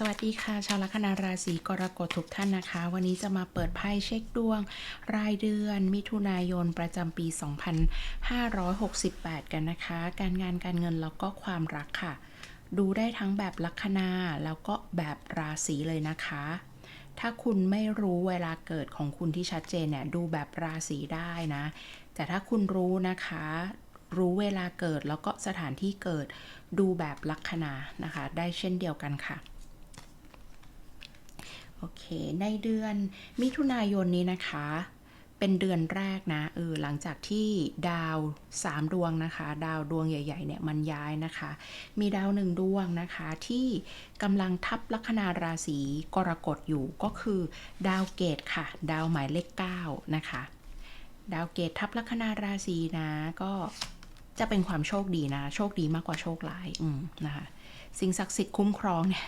สวัสดีค่ะ ชาวลัคนาราศีกรกฎทุกท่านนะคะ วันนี้จะมาเปิดไพ่เช็คดวง รายเดือน มิถุนายนประจำปี 2568 กันนะคะ การงานการเงินแล้วก็ความรักค่ะ ดูได้ทั้งแบบลัคนาแล้วก็แบบราศีเลยนะคะ ถ้าคุณไม่รู้เวลาเกิดของคุณที่ชัดเจนเนี่ยดูแบบราศีได้นะ แต่ถ้าคุณรู้นะคะรู้เวลาเกิดแล้วก็สถานที่เกิดดูแบบลัคนานะคะ ได้เช่นเดียวกันค่ะ โอเค ในเดือนมิถุนายนนี้นะคะ เป็นเดือนแรกนะเออหลังจากที่ดาว 3 ดวงนะคะ ดาวดวงใหญ่ๆเนี่ยมันย้ายนะคะ มีดาวหนึ่งดวงนะคะที่กำลังทับลัคนาราศีกรกฎอยู่ก็คือดาวเกตค่ะ ดาวหมายเลข9นะคะ ดาวเกตทับลัคนาราศีนะก็จะเป็นความโชคดีนะ โชคดีมากกว่าโชคร้ายอืมนะคะ สิ่งศักดิ์สิทธิ์คุ้มครองเนี่ย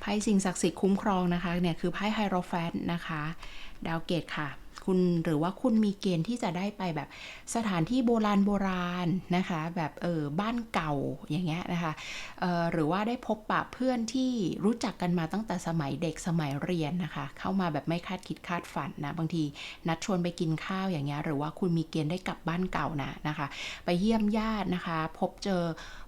ไพ่สิ่งศักดิ์สิทธิ์คุ้มครองนะคะเนี่ยคือไพ่ไฮโรแฟนนะคะ ดาวเกตค่ะ คุณหรือว่าคุณมีเกณฑ์ที่จะได้ไปแบบสถานที่โบราณโบราณนะคะ แบบเออบ้านเก่าอย่างเงี้ยนะคะเออหรือว่าได้พบปะเพื่อนที่รู้จักกันมาตั้งแต่สมัยเด็กสมัยเรียนนะคะ เข้ามาแบบไม่คาดคิดคาดฝันนะบางทีนัดชวนไปกินข้าวอย่างเงี้ยหรือว่าคุณมีเกณฑ์ได้กลับบ้านเก่านะนะคะ ไปเยี่ยมญาตินะคะ พบเจอ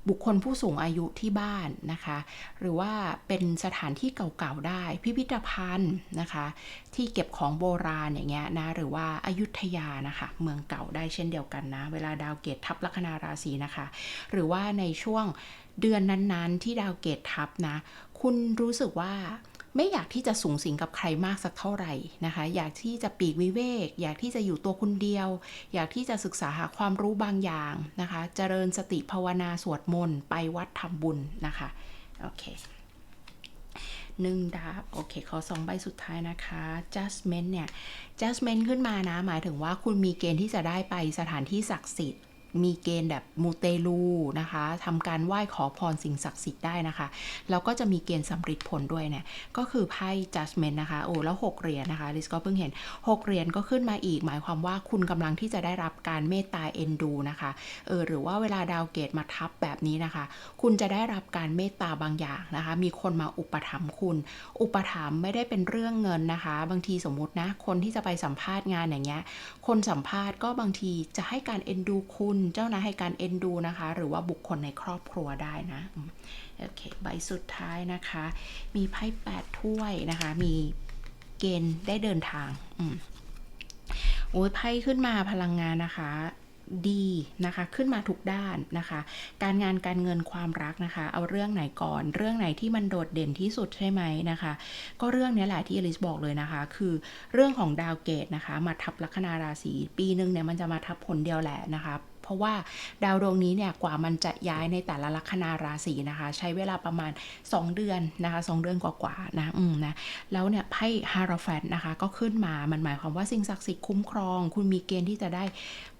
บุคคลผู้สูงอายุที่บ้านนะคะ หรือว่าเป็นสถานที่เก่าๆได้ พิพิธภัณฑ์นะคะ ที่เก็บของโบราณอย่างเงี้ยนะ หรือว่าอายุทยานะคะ เมืองเก่าได้เช่นเดียวกันนะ เวลาดาวเกตทับลัคนาราศีนะคะ หรือว่าในช่วงเดือนนั้นๆ ที่ดาวเกตทับนะ คุณรู้สึกว่า ไม่อยากที่จะสูงสิงกับใครมากสักเท่าไหร่นะคะ อยากที่จะปีกวิเวก อยากที่จะอยู่ตัวคนเดียว อยากที่จะศึกษาหาความรู้บางอย่างนะคะ เจริญสติภาวนาสวดมนต์ไปวัดทำบุญนะคะ โอเคหนึ่งดาบ โอเค ขอสองใบสุดท้ายนะคะ judgment เนี่ย judgment ขึ้นมานะ หมายถึงว่าคุณมีเกณฑ์ที่จะได้ไปสถานที่ศักดิ์สิทธิ์ มีเกณฑ์แบบมูเตลูนะคะทำการไหว้ขอพรสิ่งศักดิ์สิทธิ์ได้นะคะ แล้วก็จะมีเกณฑ์สำเร็จผลด้วยเนี่ย ก็คือไพ่ judgment นะคะ โอ้ แล้ว 6 เหรียญนะคะลิสก็เพิ่งเห็น 6 เหรียญก็ขึ้นมาอีก หมายความว่าคุณกำลังที่จะได้รับการเมตตาเอ็นดูนะคะ เออ หรือว่าเวลาดาวเกตมาทับแบบนี้นะคะ คุณจะได้รับการเมตตาบางอย่างนะคะ มีคนมาอุปถัมภ์คุณ อุปถัมภ์ไม่ได้เป็นเรื่องเงินนะคะ บางทีสมมตินะ คนที่จะไปสัมภาษณ์งานอย่างเงี้ย คนสัมภาษณ์ก็บางทีจะให้การเอ็นดูคุณเจ้านายให้การเอ็นดูนะคะ หรือว่าบุคคลในครอบครัวได้นะโอเคใบสุดท้ายนะคะ มีไพ่แปดถ้วยนะคะ มีเกณฑ์ได้เดินทางอืมโอ้ยไพ่ขึ้นมาพลังงานนะคะดีนะคะขึ้นมาทุกด้านนะคะ การงานการเงินความรักนะคะ เอาเรื่องไหนก่อน เรื่องไหนที่มันโดดเด่นที่สุดใช่ไหมนะคะ ก็เรื่องนี้แหละที่อลิสบอกเลยนะคะ คือเรื่องของดาวเกตนะคะ มาทับลัคนาราศีปีหนึ่งเนี่ยมันจะมาทับผลเดียวแหละนะคะ ราะว่าดาวดวงนี้เนี่ยกว่ามันจะย้ายในแต่ละลัคนาราศีนะคะ ใช้เวลาประมาณ 2 เดือนนะคะ2เดือนกว่าๆนะอืมนะแล้วเนี่ยไพ่ฮาราแฟนนะคะก็ขึ้นมามันหมายความว่าสิ่งศักดิ์สิทธิ์คุ้มครอง คุณมีเกณฑ์ที่จะได้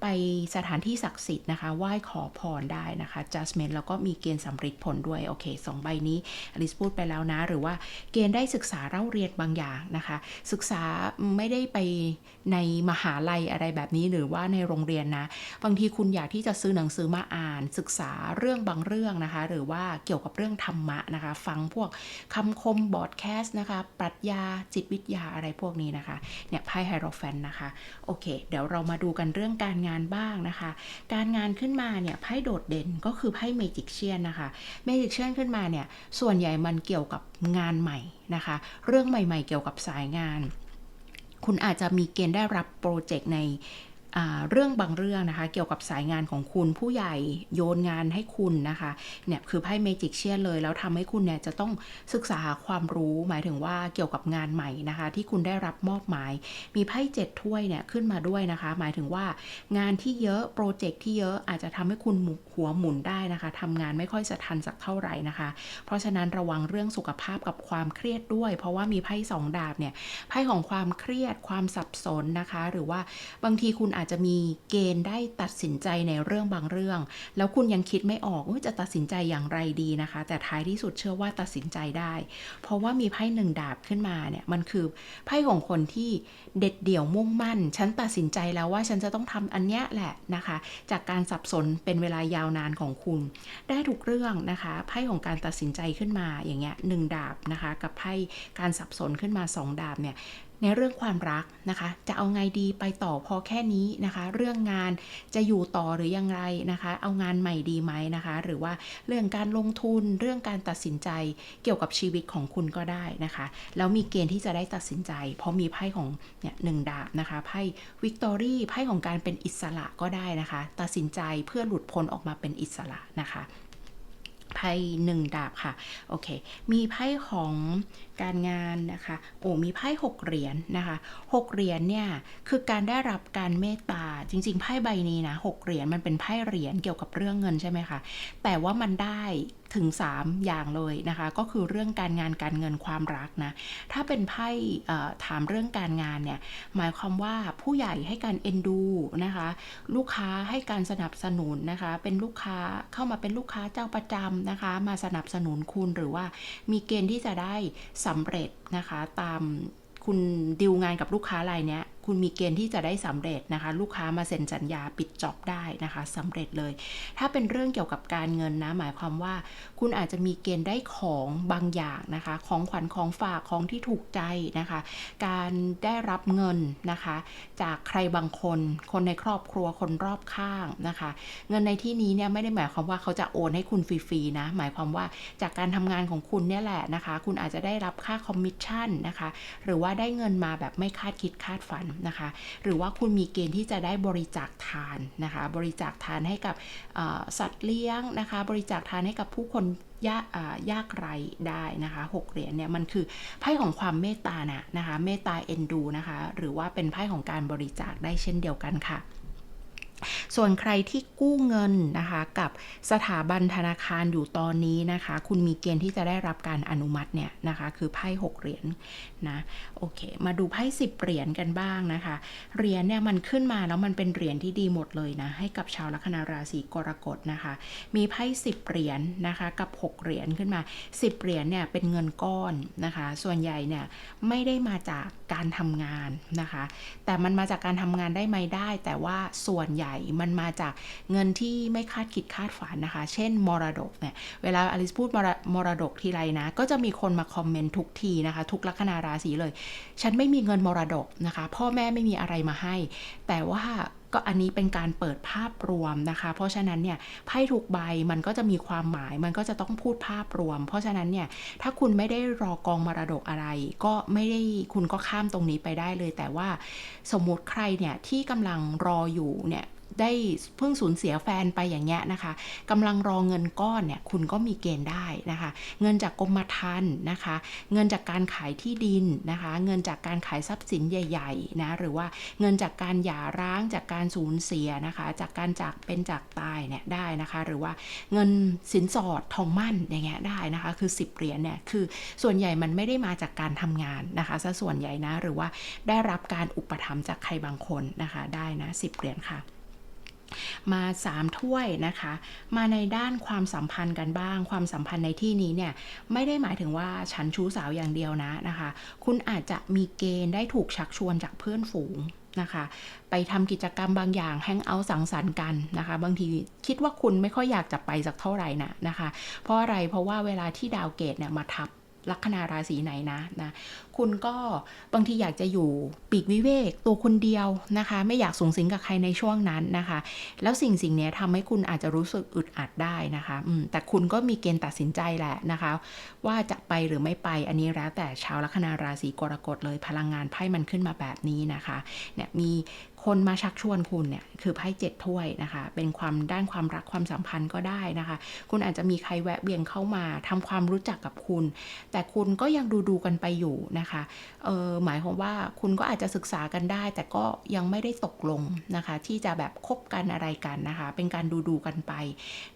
ไปสถานที่ศักดิ์สิทธิ์นะคะไหว้ขอพรได้นะคะ judgment แล้วก็มีเกณฑ์สำเร็จผลด้วยโอเคสองใบนี้อลิสพูดไปแล้วนะ หรือว่าเกณฑ์ได้ศึกษาเล่าเรียนบางอย่างนะคะ ศึกษาไม่ได้ไปในมหาลัยอะไรแบบนี้หรือว่าในโรงเรียนนะ บางทีคุณอยากากที่จะซื้อหนังสือมาอ่าน ศึกษาเรื่องบางเรื่องนะคะ หรือว่าเกี่ยวกับเรื่องธรรมะนะคะ ฟังพวกคำคมบอดแคสต์นะคะ ปรัชญาจิตวิทยาอะไรพวกนี้นะคะ เนี่ยไพ่ไฮโรแฟนนะคะ โอเค เดี๋ยวเรามาดูกันเรื่องการงานบ้างนะคะ การงานขึ้นมาเนี่ยไพ่โดดเด่นก็คือไพ่เมจิกเชียนนะคะ เมจิกเชียนขึ้นมาเนี่ย ส่วนใหญ่มันเกี่ยวกับงานใหม่นะคะ เรื่องใหม่ ๆ เกี่ยวกับสายงาน คุณอาจจะมีเกณฑ์ได้รับโปรเจกต์ใน เรื่องบางเรื่องนะคะ เกี่ยวกับสายงานของคุณผู้ใหญ่โยนงานให้คุณนะคะเนี่ยคือไพ่เมจิกเชียนเลย แล้วทำให้คุณเนี่ยจะต้องศึกษาหาความรู้หมายถึงว่าเกี่ยวกับงานใหม่นะคะ ที่คุณได้รับมอบหมาย มีไพ่เจ็ดถ้วยเนี่ยขึ้นมาด้วยนะคะ หมายถึงว่างานที่เยอะโปรเจกต์ที่เยอะอาจจะทำให้คุณห,หัวหมุนได้นะคะทำงานไม่ค่อยจะทันสักเท่าไหร่นะคะ เพราะฉะนั้นระวังเรื่องสุขภาพกับความเครียดด้วย เพราะว่ามีไพ่สองดาบเนี่ยไพ่ของความเครียดความสับสนนะคะ หรือว่าบางทีคุณอาจจะมีเกณฑ์ได้ตัดสินใจในเรื่องบางเรื่อง แล้วคุณยังคิดไม่ออกว่าจะตัดสินใจอย่างไรดีนะคะ แต่ท้ายที่สุดเชื่อว่าตัดสินใจได้ เพราะว่ามีไพ่หนึ่งดาบขึ้นมาเนี่ยมันคือไพ่ของคนที่เด็ดเดี่ยวมุ่งมั่น ฉันตัดสินใจแล้วว่าฉันจะต้องทำอันเนี้ยแหละนะคะ จากการสับสนเป็นเวลายาวนานของคุณ ได้ทุกเรื่องนะคะไพ่ของการตัดสินใจขึ้นมาอย่างเงี้ยหนึ่งดาบนะคะ กับไพ่การสับสนขึ้นมาสองดาบเนี่ย ในเรื่องความรักนะคะ จะเอาไงดีไปต่อพอแค่นี้นะคะ เรื่องงานจะอยู่ต่อหรือยังไงนะคะ เอางานใหม่ดีไหมนะคะ หรือว่าเรื่องการลงทุนเรื่องการตัดสินใจเกี่ยวกับชีวิตของคุณก็ได้นะคะ แล้วมีเกณฑ์ที่จะได้ตัดสินใจ เพราะมีไพ่ของเนี่ยหนึ่งดาบนะคะไพ่วิกตอรี่ไพ่ของการเป็นอิสระก็ได้นะคะ ตัดสินใจเพื่อหลุดพ้นออกมาเป็นอิสระนะคะ ไพ่หนึ่งดาบค่ะ โอเค มีไพ่ของการงานนะคะ โอ้ มีไพ่หกเหรียญนะคะหกเหรียญเนี่ย คือการได้รับการเมตตา จริง ๆ ไพ่ใบนี้นะหกเหรียญมันเป็นไพ่เหรียญเกี่ยวกับเรื่องเงินใช่ไหมคะ แต่ว่ามันได้ ถึง 3 อย่างเลยนะคะ ก็คือเรื่องการงานการเงินความรักนะ ถ้าเป็นไพ่ถามเรื่องการงานเนี่ย หมายความว่าผู้ใหญ่ให้การเอ็นดูนะคะ ลูกค้าให้การสนับสนุนนะคะ เป็นลูกค้าเข้ามาเป็นลูกค้าเจ้าประจำนะคะ มาสนับสนุนคุณหรือว่ามีเกณฑ์ที่จะได้สำเร็จนะคะ ตามคุณดิวงานกับลูกค้ารายเนี้ยคุณมีเกณฑ์ที่จะได้สำเร็จนะคะ ลูกค้ามาเซ็นสัญญาปิดจ็อบได้นะคะสำเร็จเลย ถ้าเป็นเรื่องเกี่ยวกับการเงินนะหมายความว่า คุณอาจจะมีเกณฑ์ได้ของบางอย่างนะคะ ของขวัญของฝากของที่ถูกใจนะคะ การได้รับเงินนะคะ จากใครบางคน คนในครอบครัวคนรอบข้างนะคะ เงินในที่นี้เนี่ยไม่ได้หมายความว่าเขาจะโอนให้คุณฟรีๆนะหมายความว่าจากการทำงานของคุณเนี่ยแหละนะคะ คุณอาจจะได้รับค่าคอมมิชชั่นนะคะ หรือว่าได้เงินมาแบบไม่คาดคิดคาดฝันนะคะ หรือว่าคุณมีเกณฑ์ที่จะได้บริจาคทานนะคะ บริจาคทานให้กับสัตว์เลี้ยงนะคะ บริจาคทานให้กับผู้คนยากยากไร้ได้นะคะหกเหรียญเนี่ยมันคือไพ่ของความเมตตานะนะคะ เมตตาเอ็นดูนะคะ หรือว่าเป็นไพ่ของการบริจาคได้เช่นเดียวกันค่ะ ส่วนใครที่กู้เงินนะคะกับสถาบันธนาคารอยู่ตอนนี้นะคะ คุณมีเกณฑ์ที่จะได้รับการอนุมัติเนี่ยนะคะ คือไพ่หกเหรียญนะโอเค มาดูไพ่สิบเหรียญกันบ้างนะคะเหรียญเนี่ยมันขึ้นมาแล้วมันเป็นเหรียญที่ดีหมดเลยนะให้กับชาวลัคนาราศีกรกฎนะคะ มีไพ่สิบเหรียญนะคะกับหกเหรียญขึ้นมาสิบเหรียญเนี่ยเป็นเงินก้อนนะคะ ส่วนใหญ่เนี่ยไม่ได้มาจาก การทำงานนะคะ แต่มันมาจากการทำงานได้ไหมได้ แต่ว่าส่วนใหญ่มันมาจากเงินที่ไม่คาดคิดคาดฝันนะคะ เช่นมรดกเนี่ยเวลาอลิสพูดมรมรดกทีไรนะ ก็จะมีคนมาคอมเมนต์ทุกทีนะคะ ทุกลัคนาราศีเลย ฉันไม่มีเงินมรดกนะคะ พ่อแม่ไม่มีอะไรมาให้ แต่ว่า ก็อันนี้เป็นการเปิดภาพรวมนะคะ เพราะฉะนั้นเนี่ยไพ่ทุกใบมันก็จะมีความหมายมันก็จะต้องพูดภาพรวม เพราะฉะนั้นเนี่ยถ้าคุณไม่ได้รอกองมรดกอะไร ก็ไม่ได้คุณก็ข้ามตรงนี้ไปได้เลย แต่ว่าสมมุติใครเนี่ยที่กำลังรออยู่เนี่ย ได้เพิ่งสูญเสียแฟนไปอย่างเงี้ยนะคะกำลังรอเงินก้อนเนี่ยคุณก็มีเกณฑ์ได้นะคะ เงินจากกรมธรรม์นะคะ เงินจากการขายที่ดินนะคะ เงินจากการขายทรัพย์สินใหญ่ๆนะหรือว่าเงินจากการหย่าร้างจากการสูญเสียนะคะ จากการจากเป็นจากตายเนี่ยได้นะคะ หรือว่าเงินสินสอดทองมั่นอย่างเงี้ยได้นะคะ คือ 10เหรียญเนี่ยคือส่วนใหญ่มันไม่ได้มาจากการทำงานนะคะซะส่วนใหญ่นะหรือว่าได้รับการอุปถัมภ์จากใครบางคนนะคะได้นะ10เหรียญค่ะ มา 3 ถ้วยนะคะ มาในด้านความสัมพันธ์กันบ้าง ความสัมพันธ์ในที่นี้เนี่ยไม่ได้หมายถึงว่าฉันชู้สาวอย่างเดียวนะนะคะ คุณอาจจะมีเกณฑ์ได้ถูกชักชวนจากเพื่อนฝูงนะคะไปทำกิจกรรมบางอย่างแฮงเอาท์สังสรรค์กันนะคะ บางทีคิดว่าคุณไม่ค่อยอยากจะไปสักเท่าไหร่นะนะคะ เพราะอะไรเพราะว่าเวลาที่ดาวเกตเนี่ยมาทับ ลัคนาราศีไหนนะนะคุณก็บางทีอยากจะอยู่ปีกวิเวกตัวคนเดียวนะคะ ไม่อยากสูงสิงกับใครในช่วงนั้นนะคะ แล้วสิ่งสิ่งนี้ทำให้คุณอาจจะรู้สึกอึดอัดได้นะคะแต่คุณก็มีเกณฑ์ตัดสินใจแหละนะคะ ว่าจะไปหรือไม่ไปอันนี้แล้วแต่ชาวลัคนาราศีกรกฎเลยพลังงานไพ่มันขึ้นมาแบบนี้นะคะเนี่ยมี คนมาชักชวนคุณเนี่ยคือไพ่เจ็ดถ้วยนะคะ เป็นความด้านความรักความสัมพันธ์ก็ได้นะคะ คุณอาจจะมีใครแวะเวียนเข้ามาทำความรู้จักกับคุณ แต่คุณก็ยังดูดูกันไปอยู่นะคะเออหมายความว่าคุณก็อาจจะศึกษากันได้ แต่ก็ยังไม่ได้ตกลงนะคะ ที่จะแบบคบกันอะไรกันนะคะ เป็นการดูดูกันไป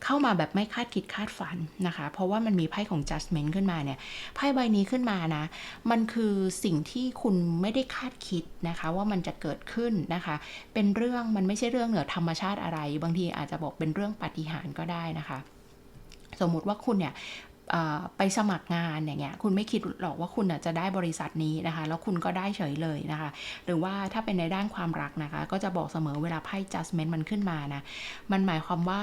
เข้ามาแบบไม่คาดคิดคาดฝันนะคะ เพราะว่ามันมีไพ่ของ judgment ขึ้นมาเนี่ยไพ่ใบนี้ขึ้นมานะมันคือสิ่งที่คุณไม่ได้คาดคิดนะคะ ว่ามันจะเกิดขึ้นนะคะเป็นเรื่องมันไม่ใช่เรื่องเหนือธรรมชาติอะไร บางทีอาจจะบอกเป็นเรื่องปาฏิหารก็ได้นะคะ สมมุติว่าคุณเนี่ยไปสมัครงานอย่างเงี้ยคุณไม่คิดหรอกว่าคุณจะได้บริษัทนี้นะคะ แล้วคุณก็ได้เฉยเลยนะคะ หรือว่าถ้าเป็นในด้านความรักนะคะ ก็จะบอกเสมอเวลาไพ่ judgment มันขึ้นมานะ มันหมายความว่า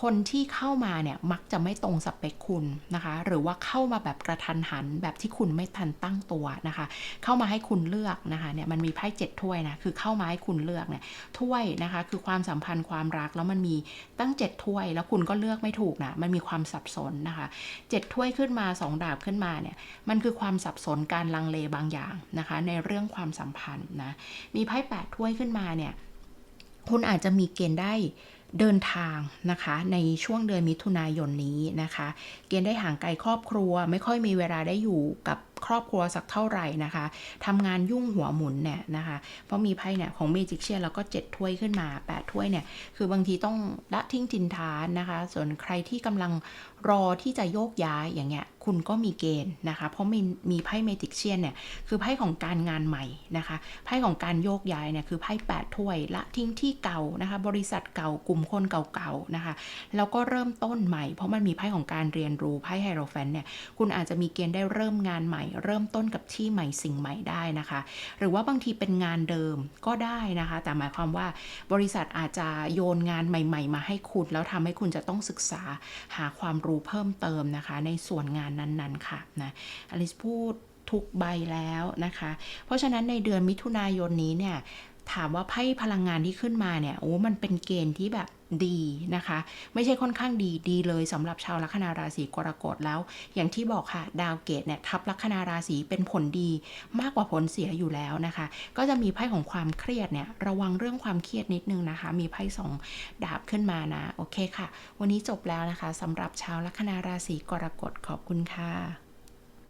คนที่เข้ามาเนี่ยมักจะไม่ตรงสเปคคุณนะคะ หรือว่าเข้ามาแบบกระทันหันแบบที่คุณไม่ทันตั้งตัวนะคะ เข้ามาให้คุณเลือกนะคะเนี่ยมันมีไพ่เจ็ดถ้วยนะคือเข้ามาให้คุณเลือกเนี่ยถ้วยนะคะ คือความสัมพันธ์ความรักแล้วมันมีตั้งเจ็ดถ้วย แล้วคุณก็เลือกไม่ถูกนะมันมีความสับสนนะคะเจ็ดถ้วยขึ้นมาสองดาบขึ้นมาเนี่ยมันคือความสับสนการลังเลบางอย่างนะคะ ในเรื่องความสัมพันธ์นะมีไพ่แปดถ้วยขึ้นมาเนี่ยคุณอาจจะมีเกณฑ์ได้ เดินทางนะคะ ในช่วงเดือนมิถุนายนนี้นะคะ เกณฑ์ได้ห่างไกลครอบครัว ไม่ค่อยมีเวลาได้อยู่กับ ครอบครัวสักเท่าไหร่นะคะทำงานยุ่งหัวหมุนเนี่ยนะคะเพราะมีไพ่เนี่ยของเมจิกเชียนแล้วก็ 7 ถ้วยขึ้นมา 8 ถ้วยเนี่ยคือบางทีต้องละทิ้งทินทานนะคะ ส่วนใครที่กำลังรอที่จะโยกย้ายอย่างเงี้ยคุณก็มีเกณฑ์นะคะ เพราะมีมีไพ่เมจิกเชียนเนี่ยคือไพ่ของการงานใหม่นะคะไพ่ของการโยกย้ายเนี่ยคือไพ่8ถ้วยละทิ้งที่เก่านะคะ บริษัทเก่ากลุ่มคนเก่าๆนะคะแล้วก็เริ่มต้นใหม่ เพราะมันมีไพ่ของการเรียนรู้ไพ่ไฮโรแฟนเนี่ยคุณอาจจะมีเกณฑ์ได้เริ่มงานใหม่เริ่มต้นกับที่ใหม่สิ่งใหม่ได้นะคะ หรือว่าบางทีเป็นงานเดิมก็ได้นะคะ แต่หมายความว่าบริษัทอาจจะโยนงานใหม่ ๆ มาให้คุณ แล้วทำให้คุณจะต้องศึกษาหาความรู้เพิ่มเติมนะคะ ในส่วนงานนั้นๆค่ะนะอลิสพูดทุกใบแล้วนะคะ เพราะฉะนั้นในเดือนมิถุนายนนี้เนี่ย ถามว่าไพ่พลังงานที่ขึ้นมาเนี่ยโอ้ มันเป็นเกณฑ์ที่แบบดีนะคะ ไม่ใช่ค่อนข้างดีดีเลยสำหรับชาวลัคนาราศีกรกฎแล้ว อย่างที่บอกค่ะ ดาวเกตเนี่ยทับลัคนาราศีเป็นผลดีมากกว่าผลเสียอยู่แล้วนะคะ ก็จะมีไพ่ของความเครียดเนี่ยระวังเรื่องความเครียดนิดนึงนะคะ มีไพ่สองดาบขึ้นมานะโอเคค่ะ วันนี้จบแล้วนะคะสำหรับชาวลัคนาราศีกรกฎขอบคุณค่ะ